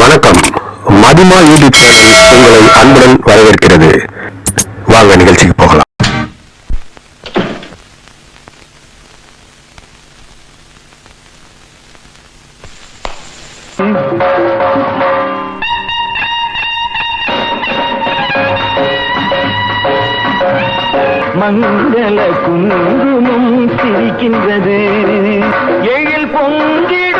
வணக்கம். மதிமா YouTube channel உங்களை அன்புடன் வரவேற்கிறது. வாங்க நிகழ்ச்சிக்கு போகலாம். மங்கள குங்குமம் சிரிக்கின்றது. எழில் பொங்கிடும்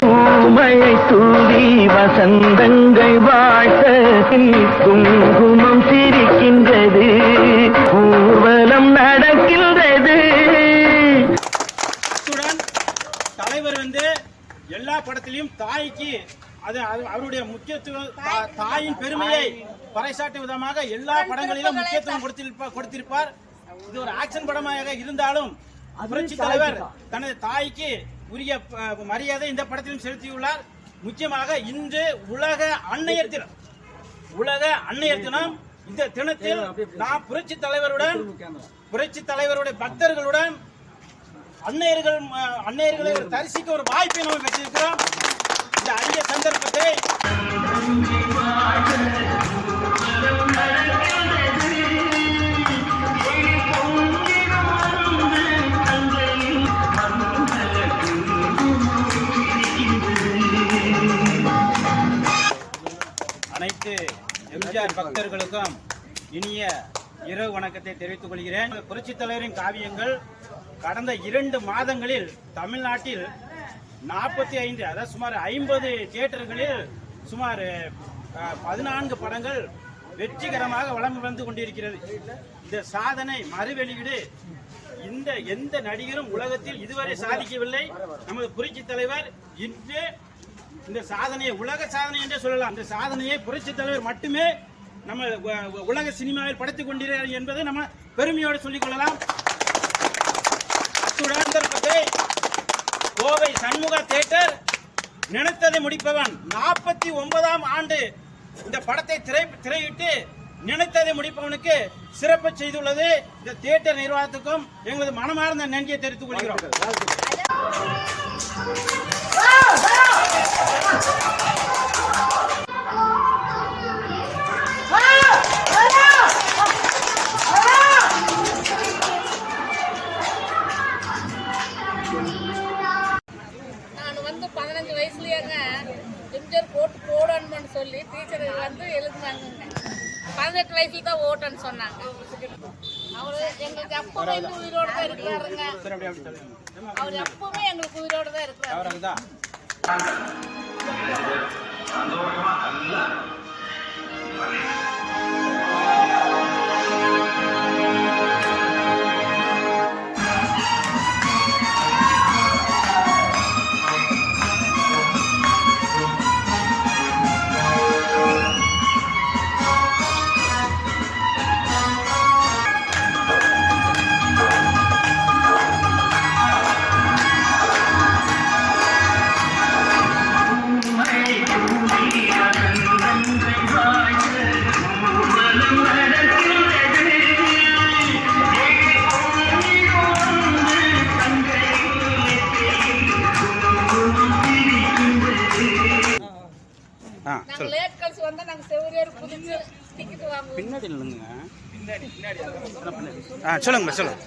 பூமழை தூவி வசந்தங்கள் வாழ்த்த குங்குமம் சிரிக்கின்றது. ஊர்வலம் நடக்கின்றது. தலைவர் வந்து எல்லா படத்திலையும் தாய்க்கு அது அவருடைய முக்கியத்துவம் தாயின் பெருமையை பறைசாட்டும் விதமாக எல்லா படங்களிலும் முக்கியத்துவம் கொடுத்திருப்பார் கொடுத்திருப்பார். இது ஒரு ஆக்ஷன் படமாக இருந்தாலும் புரட்சி தலைவர் தனது தாய்க்கு உரிய மரியாதை இந்த படத்திலும் செலுத்தியுள்ளார். முக்கியமாக இன்று உலக அன்னையர் தினம் உலக அன்னையர் தினம் இந்த தினத்தில் நாம் புரட்சி தலைவருடன் புரட்சி தலைவருடைய பக்தர்களுடன் அன்னையர்கள் அன்னையர்களை தரிசிக்க ஒரு வாய்ப்பை நம்ம பெற்றிருக்கிறோம். அனைத்து எம்ஜிஆர் பக்தர்களுக்கும் இனிய இரவு வணக்கத்தை தெரிவித்துக் கொள்கிறேன். புரட்சித் தலைவரின் காவியங்கள் கடந்த இரண்டு மாதங்களில் தமிழ்நாட்டில் நாற்பத்தி ஐந்து அதாவது சுமார் ஐம்பது தியேட்டர்களில் சுமார் பதினான்கு படங்கள் வெற்றிகரமாக வளம் வந்து கொண்டிருக்கிறது. இந்த சாதனை மறுவெளியீடு இந்த எந்த நடிகரும் உலகத்தில் இதுவரை சாதிக்கவில்லை. நமது புரட்சி தலைவர் இன்று இந்த சாதனையை உலக சாதனை என்றே சொல்லலாம். இந்த சாதனையை புரட்சி தலைவர் மட்டுமே நம்ம உலக சினிமாவில் படைத்துக் கொண்டிருக்கிறார் என்பதை நம்ம பெருமையோடு சொல்லிக் கொள்ளலாம் கோவை சண்முக தேட்டர் நினைத்ததை முடிப்பவன். நாற்பத்தி ஒன்பதாம் ஆண்டு இந்த படத்தை திரை திரையிட்டு நினைத்ததை முடிப்பவனுக்கு சிறப்பு செய்துள்ளது. இந்த தியேட்டர் நிர்வாகத்துக்கும் எங்களது மனமார்ந்த நன்றியை தெரிவித்துக் கொள்கிறோம். நான் வந்து பதினஞ்சு வயசுலயேங்க எம்ஜிஆர் ஓட்டு போடணும்னு சொல்லி டீச்சர்கள் வந்து எழுதுனாங்க பதினெட்டு வயசுல தான் ஓட்டுன்னு சொன்னாங்க. அவரு எங்களுக்கு எப்பவுமே உயிரோட தான் இருக்கிறாருங்க. அவர் எப்பவுமே எங்களுக்கு உயிரோட தான் இருக்கிறாரு அவருக்கு தான் ஆ நாங்க சொல்லு லேட் கழிச்சு வந்தா நாங்க செவரியார் குதிச்சு டிக்கெட் வாங்குவோம். பின்னாடி இல்லைங்க ஆ சொல்லுங்க சொல்லுங்க.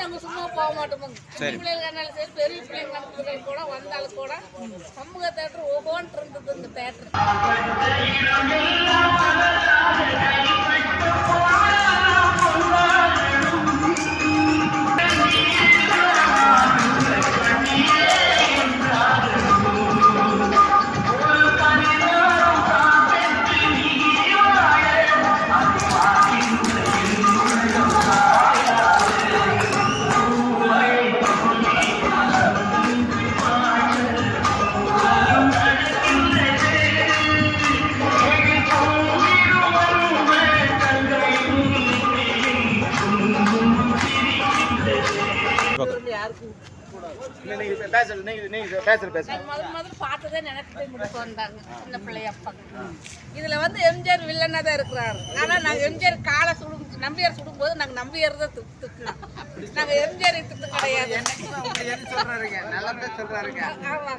நாங்க சும்மா போக மாட்டோம். சரி. பிள்ளைங்கனாலும் சரி பெரிய பிள்ளைங்க கூட வந்தாலும் கூட சமூக தேட்டர் இருந்தது இந்த தேட்டர் முதல் பார்த்ததே நினைச்சு போய் முடிக்க வந்தாங்க சின்ன பிள்ளையப்பா இதுல வந்து எம்ஜிஆர் வில்லனா தான் இருக்கிறாரு. ஆனா நாங்க எம்ஜிஆர் காலை சுடும் நம்பியார் சுடும்போது நாங்க நம்பியார் தான் திட்டினோம். நாங்க எம்ஜிஆர் திட்டம் கிடையாது. ஆமா.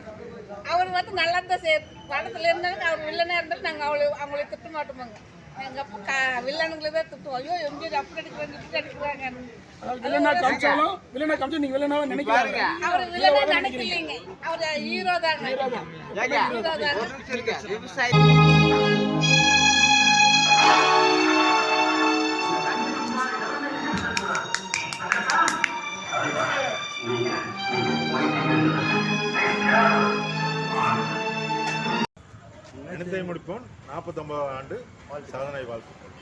அவர் வந்து நல்லா தான் படத்துல இருந்தாலும் அவர் வில்லனா இருந்தாலும் நாங்க அவளை அவங்கள திட்ட மாட்டோமாங்க. எங்க அப்பா க- வில்லனுங்களை தான் திட்டுவோம். ஐயோ எம்ஜிஆர் அப்படி அடிக்கிறாங்க இப்படி அடிக்கிறாங்க? வில்லனா காமிச்சாலும் வில்லனா காமிச்சு நீங்க வில்லனாவை நினைக்கிறாங்க அவர் வில்லனா நினைக்கலைங்க. அவர் ஹீரோ முடிப்போம். நாற்பத்தொன்பதாம் ஆண்டு சாதனை வாழ்த்துக்கள்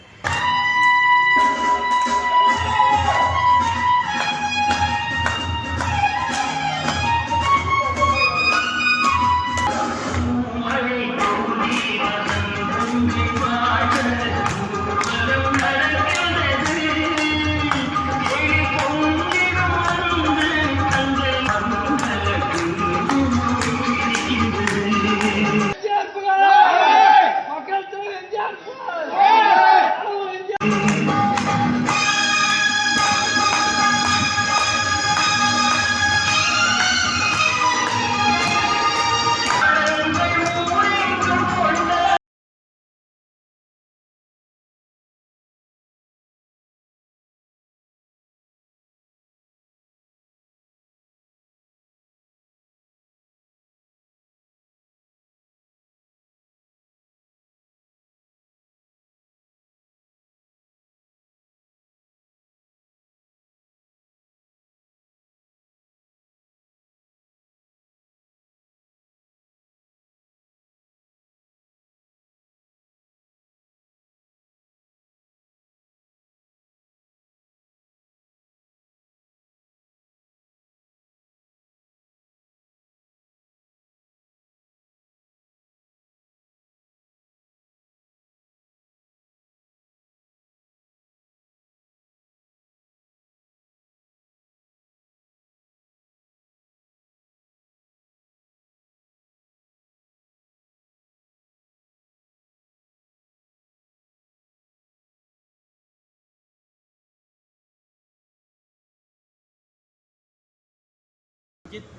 அஜித்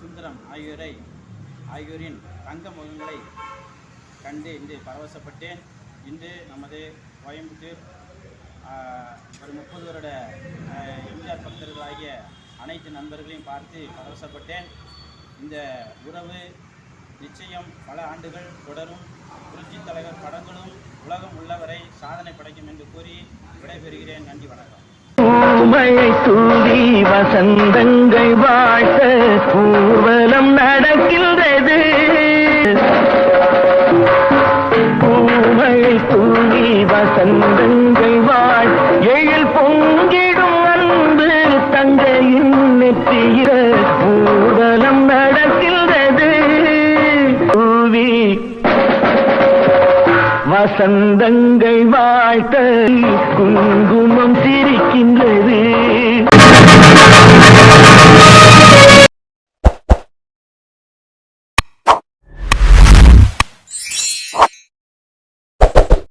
சுந்தரம் ஆகியோரை ஆகியோரின் தங்க முகங்களை கண்டு இன்று பரவசப்பட்டேன். இன்று நமது கோயம்புத்தூர் ஒரு முப்பது வருட எம்ஜிஆர் பக்தர்களாகிய அனைத்து நண்பர்களையும் பார்த்து பரவசப்பட்டேன். இந்த உறவு நிச்சயம் பல ஆண்டுகள் தொடரும். புரட்சித் தலைவர் படங்களும் உலகம் உள்ளவரை சாதனை படைக்கும் என்று கூறி விடைபெறுகிறேன். நன்றி வணக்கம். வசந்தங்கள் ஊர்வலம் நடக்கின்றது. பூமழை தூங்கி வசந்தங்கள் வாழ் எழில் பொங்கிடும் அன்பு தங்கையின் நெற்றிய ஊர்வலம் நடக்கின்றது. பூவி வசந்தங்கள் வாழ்த்த குங்குமம் சிரிக்கின்றது.